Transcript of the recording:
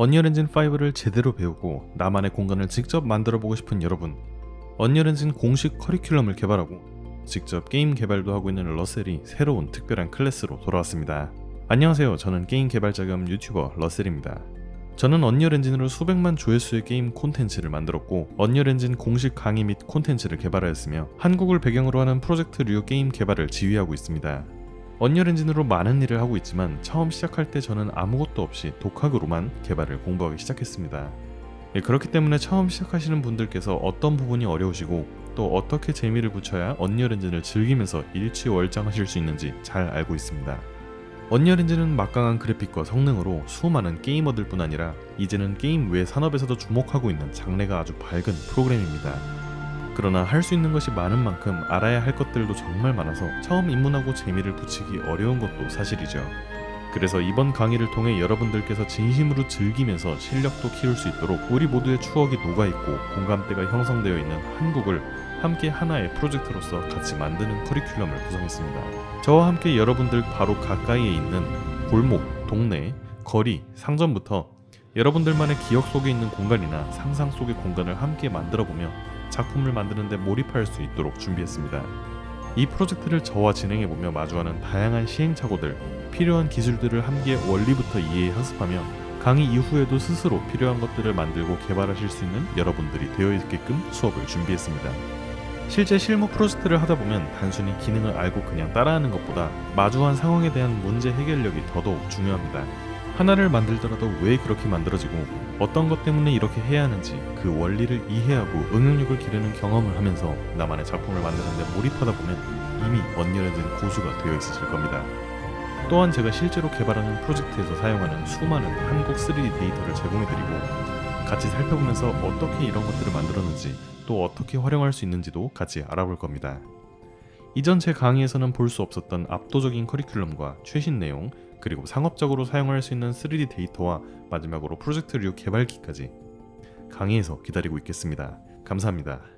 언리얼 엔진 5를 제대로 배우고 나만의 공간을 직접 만들어 보고 싶은 여러분. 언리얼 엔진 공식 커리큘럼을 개발하고 직접 게임 개발도 하고 있는 러셀이 새로운 특별한 클래스로 돌아왔습니다. 안녕하세요. 저는 게임 개발자 겸 유튜버 러셀입니다. 저는 언리얼 엔진으로 수백만 조회수의 게임 콘텐츠를 만들었고 언리얼 엔진 공식 강의 및 콘텐츠를 개발하였으며 한국을 배경으로 하는 프로젝트 류 게임 개발을 지휘하고 있습니다. 언리얼 엔진으로 많은 일을 하고 있지만 처음 시작할 때 저는 아무것도 없이 독학으로만 개발을 공부하기 시작했습니다. 예, 그렇기 때문에 처음 시작하시는 분들께서 어떤 부분이 어려우시고 또 어떻게 재미를 붙여야 언리얼 엔진을 즐기면서 일취월장하실 수 있는지 잘 알고 있습니다. 언리얼 엔진은 막강한 그래픽과 성능으로 수많은 게이머들뿐 아니라 이제는 게임 외 산업에서도 주목하고 있는 장래가 아주 밝은 프로그램입니다. 그러나 할 수 있는 것이 많은 만큼 알아야 할 것들도 정말 많아서 처음 입문하고 재미를 붙이기 어려운 것도 사실이죠. 그래서 이번 강의를 통해 여러분들께서 진심으로 즐기면서 실력도 키울 수 있도록 우리 모두의 추억이 녹아있고 공감대가 형성되어 있는 한국을 함께 하나의 프로젝트로서 같이 만드는 커리큘럼을 구성했습니다. 저와 함께 여러분들 바로 가까이에 있는 골목, 동네, 거리, 상점부터 여러분들만의 기억 속에 있는 공간이나 상상 속의 공간을 함께 만들어 보며 작품을 만드는데 몰입할 수 있도록 준비했습니다. 이 프로젝트를 저와 진행해보며 마주하는 다양한 시행착오들, 필요한 기술들을 함께 원리부터 이해해 학습하며 강의 이후에도 스스로 필요한 것들을 만들고 개발하실 수 있는 여러분들이 되어 있게끔 수업을 준비했습니다. 실제 실무 프로젝트를 하다 보면 단순히 기능을 알고 그냥 따라하는 것보다 마주한 상황에 대한 문제 해결력이 더더욱 중요합니다. 하나를 만들더라도 왜 그렇게 만들어지고 어떤 것 때문에 이렇게 해야 하는지 그 원리를 이해하고 응용력을 기르는 경험을 하면서 나만의 작품을 만드는데 몰입하다 보면 이미 언리얼엔진 고수가 되어 있으실 겁니다. 또한 제가 실제로 개발하는 프로젝트에서 사용하는 수많은 한국 3D 데이터를 제공해드리고 같이 살펴보면서 어떻게 이런 것들을 만들었는지 또 어떻게 활용할 수 있는지도 같이 알아볼 겁니다. 이전 제 강의에서는 볼 수 없었던 압도적인 커리큘럼과 최신 내용 그리고 상업적으로 사용할 수 있는 3D 데이터와 마지막으로 프로젝트류 개발기까지 강의에서 기다리고 있겠습니다. 감사합니다.